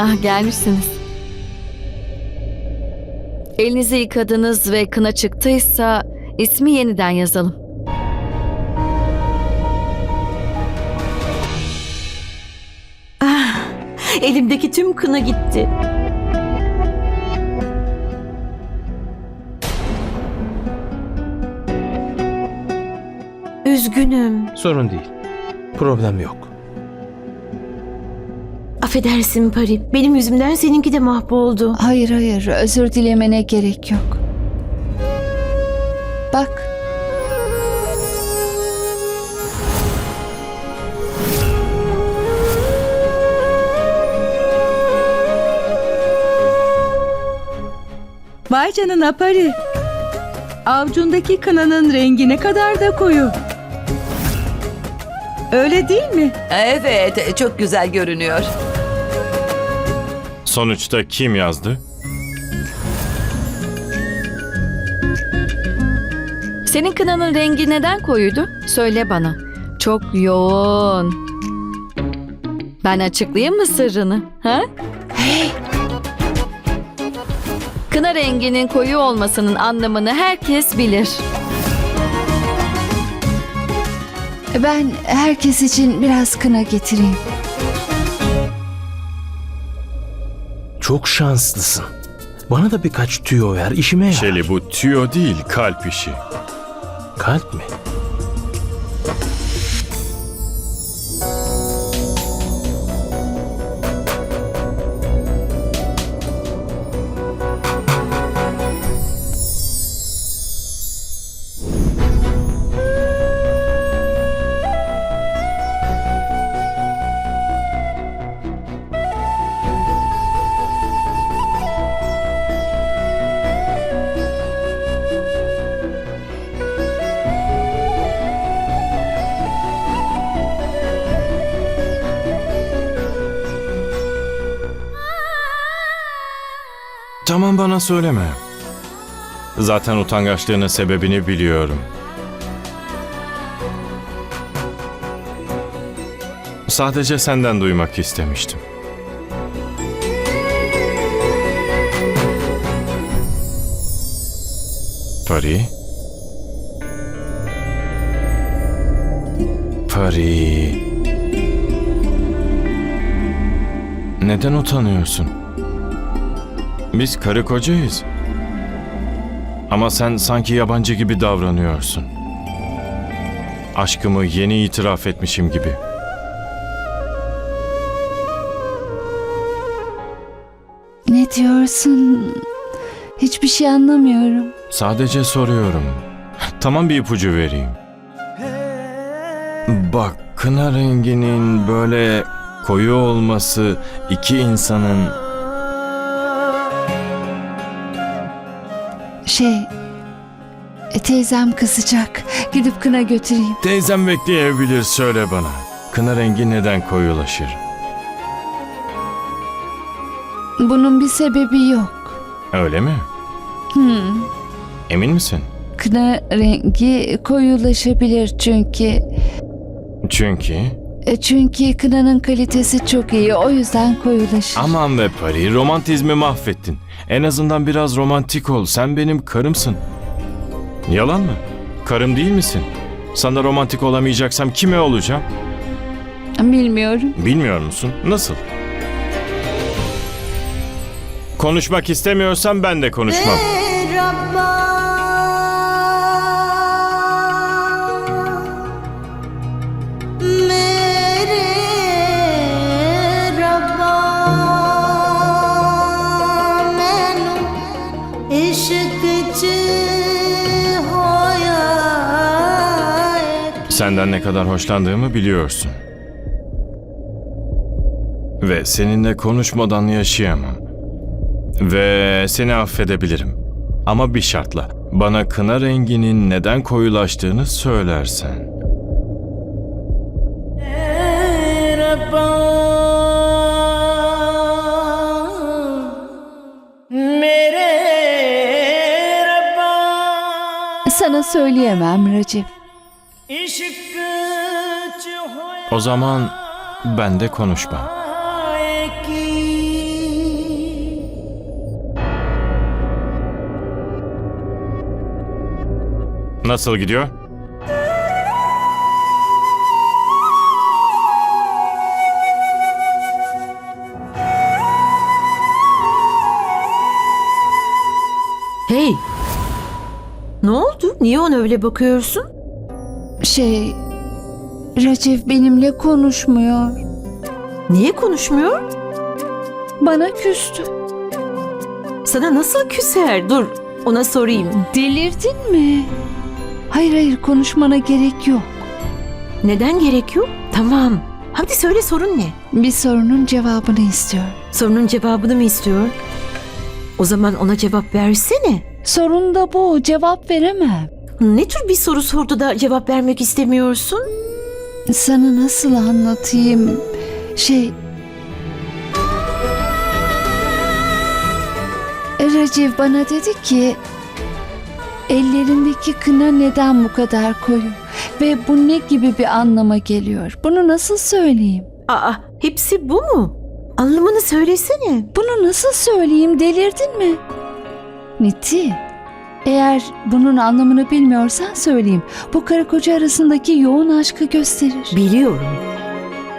Ah gelmişsiniz. Elinizi yıkadınız ve kına çıktıysa ismi yeniden yazalım. Elimdeki tüm kına gitti. Üzgünüm. Sorun değil. Problem yok. Affedersin Pari. Benim yüzümden seninki de mahvoldu. Hayır hayır özür dilemene gerek yok. Bak Vay canına Pari. Avcundaki kınanın rengi ne kadar da koyu. Öyle değil mi? Evet, çok güzel görünüyor. Sonuçta kim yazdı? Senin kınanın rengi neden koyuydu? Söyle bana. Çok yoğun. Ben açıklayayım mı sırrını? Ha? Kına renginin koyu olmasının anlamını herkes bilir. ben herkes için biraz kına getireyim. Çok şanslısın. Bana da birkaç tüyo ver, işime yarar. Şeli bu tüyo değil kalp işi. Kalp mi? Tamam bana söyleme. Zaten utangaçlığının sebebini biliyorum. Sadece senden duymak istemiştim. Pari? Pari. Neden utanıyorsun? Biz karı kocayız. Ama sen sanki yabancı gibi davranıyorsun. Aşkımı yeni itiraf etmişim gibi. Ne diyorsun? Hiçbir şey anlamıyorum. Sadece soruyorum. Tamam bir ipucu vereyim. Bak kına renginin böyle koyu olması iki insanın Şey, e, teyzem kızacak. Gidip kına götüreyim. teyzem bekleyebilir söyle bana. Kına rengi neden koyulaşır? Bunun bir sebebi yok. Öyle mi? Hmm. Emin misin? Kına rengi koyulaşabilir çünkü Çünkü e, çünkü kınanın kalitesi çok iyi. O yüzden koyulaşır. Aman be Pari, romantizmi mahvettin. En azından biraz romantik ol. Sen benim karımsın. Yalan mı? Karım değil misin? Sana romantik olamayacaksam kime olacağım? Bilmiyorum. Bilmiyor musun? Nasıl? Konuşmak istemiyorsan ben de konuşmam. Ey Rabbim. Senden ne kadar hoşlandığımı biliyorsun. Ve seninle konuşmadan yaşayamam. Ve seni affedebilirim. Ama bir şartla. Bana kına renginin neden koyulaştığını söylersen. Sana söyleyemem Recep. O zaman ben de konuşmam. Nasıl gidiyor? Hey! Ne oldu? Niye ona öyle bakıyorsun? Şey, Racif benimle konuşmuyor. Niye konuşmuyor? Bana küstü. Sana nasıl küser? Dur, ona sorayım. Delirdin mi? Hayır hayır konuşmana gerek yok. Neden gerek yok? Tamam. Hadi söyle sorun ne? Bir sorunun cevabını istiyor. Sorunun cevabını mı istiyor? O zaman ona cevap versene. Sorun da bu. Cevap veremem. Ne tür bir soru sordu da cevap vermek istemiyorsun? Sana nasıl anlatayım? Şey... Recep bana dedi ki... Ellerindeki kına neden bu kadar koyu? Ve bu ne gibi bir anlama geliyor? Bunu nasıl söyleyeyim? Aa, hepsi bu mu? Anlamını söylesene. Bunu nasıl söyleyeyim? Delirdin mi? Niti, eğer bunun anlamını bilmiyorsan söyleyeyim. Bu karı koca arasındaki yoğun aşkı gösterir. Biliyorum.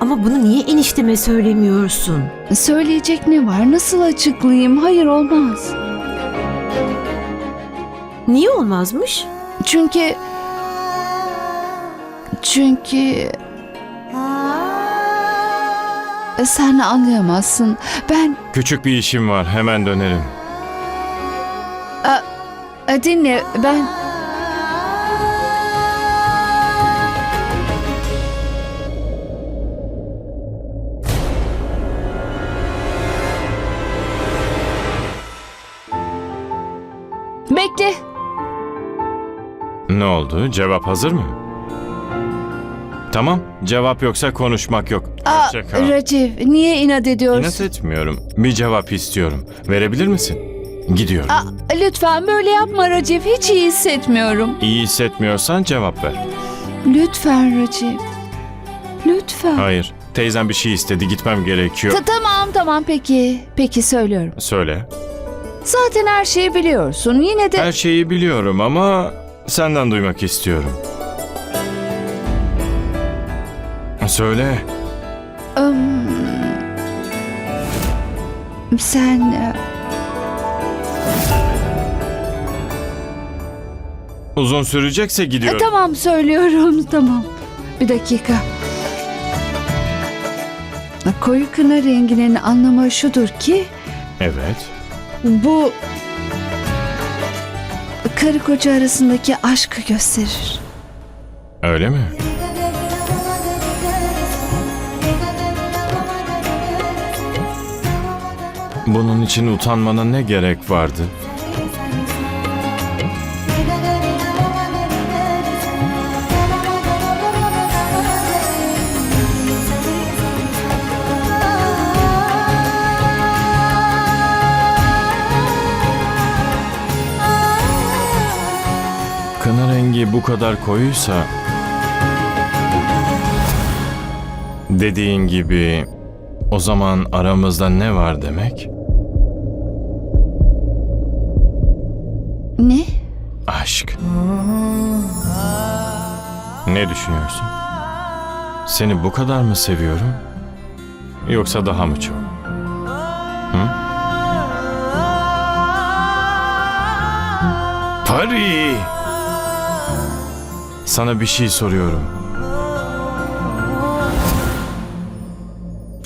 Ama bunu niye enişteme söylemiyorsun? Söyleyecek ne var? Nasıl açıklayayım? Hayır olmaz. Niye olmazmış? Çünkü... Çünkü... Sen anlayamazsın. Ben... Küçük bir işim var. Hemen dönerim. E, Dinle ben... Bekle. Ne oldu? Cevap hazır mı? Tamam. Cevap yoksa konuşmak yok. Aa, Hoşça kal. Niye inat ediyorsun? İnat etmiyorum. Bir cevap istiyorum. Verebilir misin? Gidiyorum. Aa, lütfen böyle yapma Recep. Hiç iyi hissetmiyorum. İyi hissetmiyorsan cevap ver. Lütfen Recep. Lütfen. Hayır. Teyzem bir şey istedi. Gitmem gerekiyor. Ta- tamam tamam peki. Peki söylüyorum. Söyle. Zaten her şeyi biliyorsun. Yine de... Her şeyi biliyorum ama senden duymak istiyorum. Söyle. Im, sen... e, Uzun sürecekse e, gidiyorum. tamam söylüyorum tamam. Bir dakika. Koyu kına renginin anlamı şudur ki Evet. bu karı koca arasındaki aşkı gösterir. Öyle mi? Bunun için utanmana ne gerek vardı? Bu kadar koyuysa dediğin gibi o zaman aramızda ne var demek? Ne? Aşk. Ne düşünüyorsun? Seni bu kadar mı seviyorum? Yoksa daha mı çok? Hı? Pari! Sana bir şey soruyorum.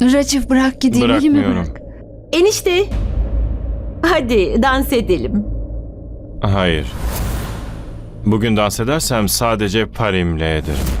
Recep bırak gideyim elimi Bırakmıyorum. bırak. Enişte. Hadi dans edelim. Hayır. Bugün dans edersem sadece parimle ederim.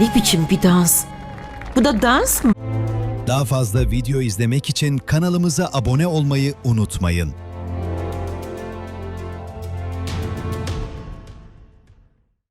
Ne biçim bir dans? Bu da dans mı? Daha fazla video izlemek için kanalımıza abone olmayı unutmayın.